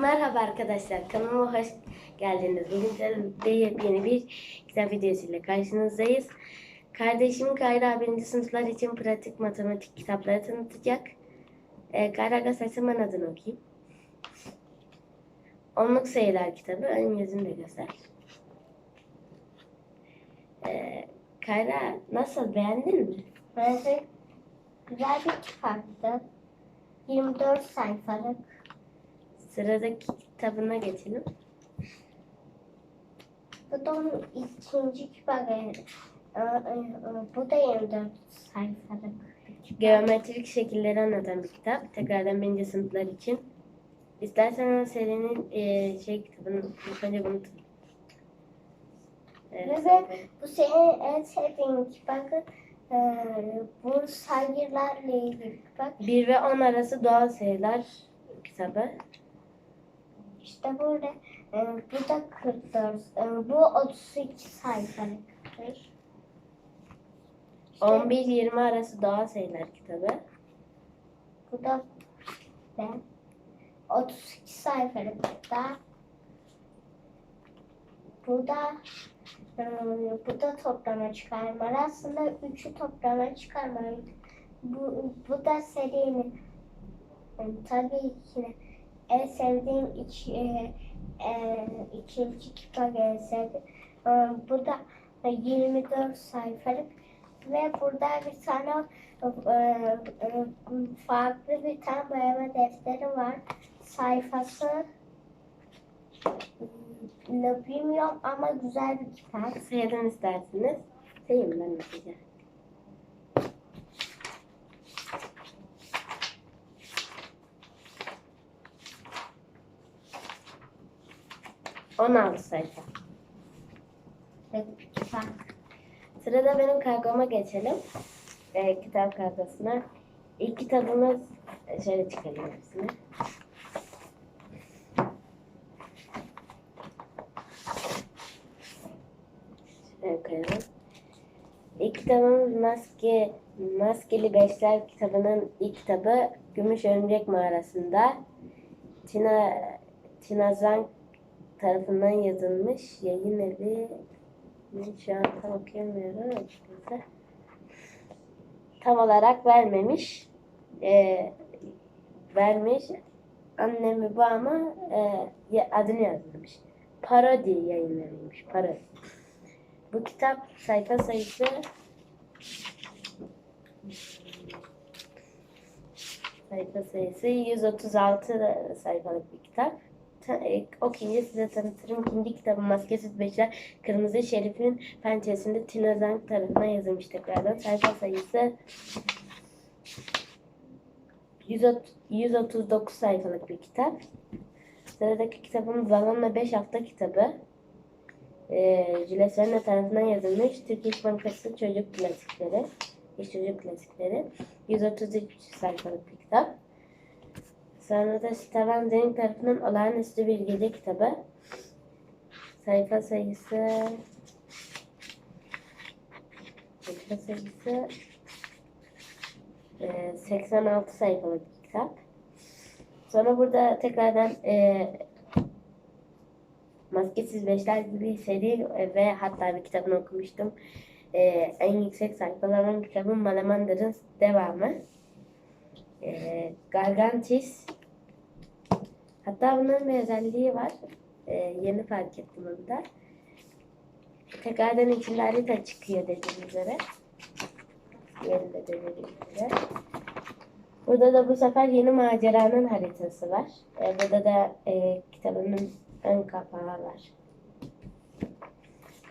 Merhaba arkadaşlar, kanalıma hoş geldiniz. Bugün sizlerle yeni bir kitap videosuyla karşınızdayız. Kardeşim Kayra birinci sınıflar için pratik matematik kitapları tanıtacak. Ee, Kayra göstersin ben adını okuyayım. Onluk sayılar kitabı, ön yüzünü de göster. Ee, Kayra nasıl, beğendin mi? Bence güzel bir kitaptı. 24 sayfalık. Sıradaki kitabına geçelim. Bu da onun ikinci kitabı. Ee, e, e, Bu da 24 sayfalık. Geometrik şekilleri anlatan bir kitap. Tekrardan birinci sınıflar için. İstersen serinin e, şey kitabını, önce bunu tanı- Evet, Ve bu senin en sevdiğin kitabı. Ee, bu sayılarla ilgili kitap. 1 ve 10 arası doğal sayılar kitabı. İşte burada e, bu da 44. e, Bu 32 sayfalıktır. İşte 11-20 arası doğal sayılar kitabı. Bu da ve 32 sayfalık da bu da e, bu da toplama çıkarmalı. Aslında üçü toplama çıkarmalı. Bu, bu da serinin e, tabii ki en sevdiğim iki, e, e, ikinci kitap sevdiğim. E, bu da 24 sayfalık ve burada bir tane e, farklı bir tane boyama defteri var. Sayfası ne bilmiyorum ama güzel bir kitap. Sayalım isterseniz. Sayayım ben mesela. On altı sayfa. Ve kitap. Sırada benim kargoma geçelim. Ee, kitap kargosuna. İlk kitabımız şöyle çıkalım hepsini. Şöyle. İlk kitabımız Maske, Maskeli Beşler kitabının ilk kitabı Gümüş Örümcek Mağarası'nda Tina, Tina Zhang tarafından yazılmış yayın evi şu an tam okuyamıyorum açıkçası. Tam olarak vermemiş. Ee, vermiş. Annemi bu ama e, adını yazmış. Parodi yayınlanmış. Parodi. Bu kitap sayfa sayısı 136 sayfalık bir kitap. E, okuyunca size tanıtırım. İkinci kitabı Maskesiz Beşler Kırmızı Şerif'in pençesinde Tina Zhang tarafından yazılmış tekrardan. Sayfa sayısı 130 139 sayfalık bir kitap. Sıradaki kitabımız Balonla 5 hafta kitabı. Ee, Jules tarafından yazılmış Türk İş Bankası Çocuk Klasikleri. İş Çocuk Klasikleri. 133 sayfalık bir kitap. Sonra da Steven Zeyn tarafından Olağanüstü Bir Gece kitabı. Sayfa sayısı sayfa sayısı e, 86 sayfalık bir kitap. Sonra burada tekrardan e, Maskesiz Beşler gibi seri e, ve hatta bir kitabını okumuştum. E, en yüksek sayfaların kitabı Malamandar'ın devamı. E, Gargantis Hatta bunların bir özelliği var. E, yeni fark ettim onu da. Tekrardan içinde harita çıkıyor dediğim üzere. Yerinde de dediğim üzere. Burada da bu sefer yeni maceranın haritası var. E, burada da e, kitabının ön kapağı var.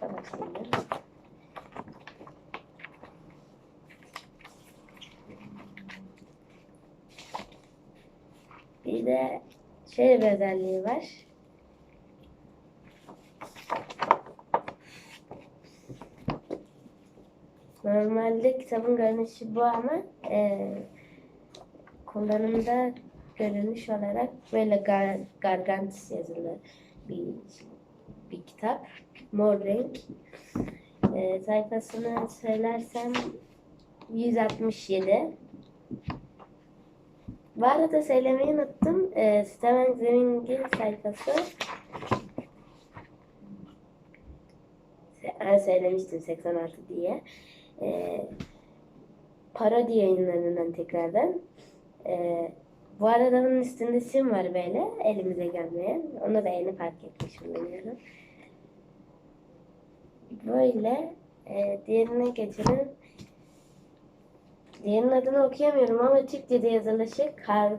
Başlayalım. Bir de şöyle bir özelliği var. Normalde kitabın görünüşü bu ama e, kullanımda görünüş olarak böyle gar, Gargantis yazılı bir bir kitap. Mor renk. E, sayfasını söylersem 167 Bu arada söylemeyi unuttum. Ee, Steven Zwingli sayfası. Ben söylemiştim 86 diye. Ee, parodi yayınlarından tekrardan. Ee, bu arada bunun üstünde sim var böyle elimize gelmeyen. Onu da yeni fark etmişim bilmiyorum. Böyle e, diğerine geçelim. Diğerinin adını okuyamıyorum ama Türkçe'de yazılışı Kar,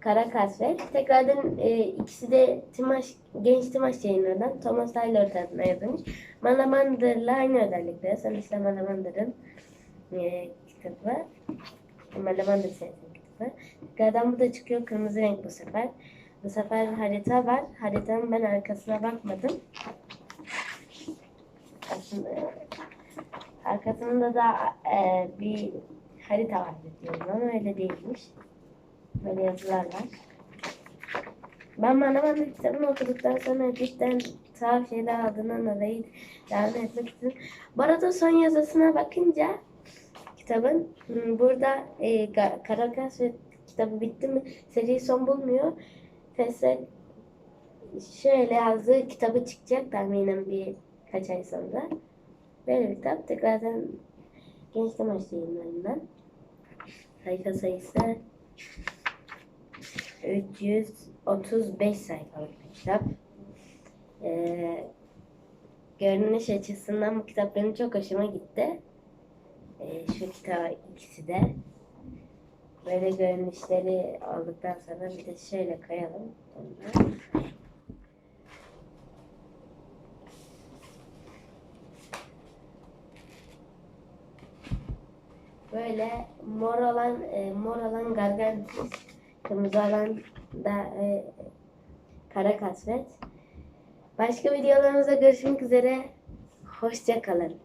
Kara Kasvet. Tekrardan e, ikisi de Timaş, genç Timaş yayınlarından Thomas Tyler tarafından yazılmış. Malamander'la aynı özellikleri. Sonuçta Malamander'ın e, kitabı. Malamander serisinin kitabı. Tekrardan bu da çıkıyor. Kırmızı renk bu sefer. Bu sefer harita var. Haritanın ben arkasına bakmadım. Aslında arkasında da e, bir harita var diyorum ama öyle değilmiş. Böyle yazılar var. Ben Manaman'ın kitabını okuduktan sonra cidden tuhaf şeyler aldığından dolayı devam etmek istedim. Bu arada son yazısına bakınca kitabın hmm, burada e, Karakas ve kitabı bitti mi seri son bulmuyor. Fesel şöyle yazdığı kitabı çıkacak tahminen bir kaç ay sonra. Böyle bir kitap tekrardan Genç Demaç yayınlarından. Sayfa sayısı 335 sayfalık bir kitap. Ee, görünüş açısından bu kitap benim çok hoşuma gitti. Ee, şu kitap ikisi de. Böyle görünüşleri aldıktan sonra bir de şöyle koyalım. Sonra. Böyle mor olan e, mor olan gargantis, kırmızı olan da e, kara kasvet. Başka videolarımızda görüşmek üzere. Hoşça kalın.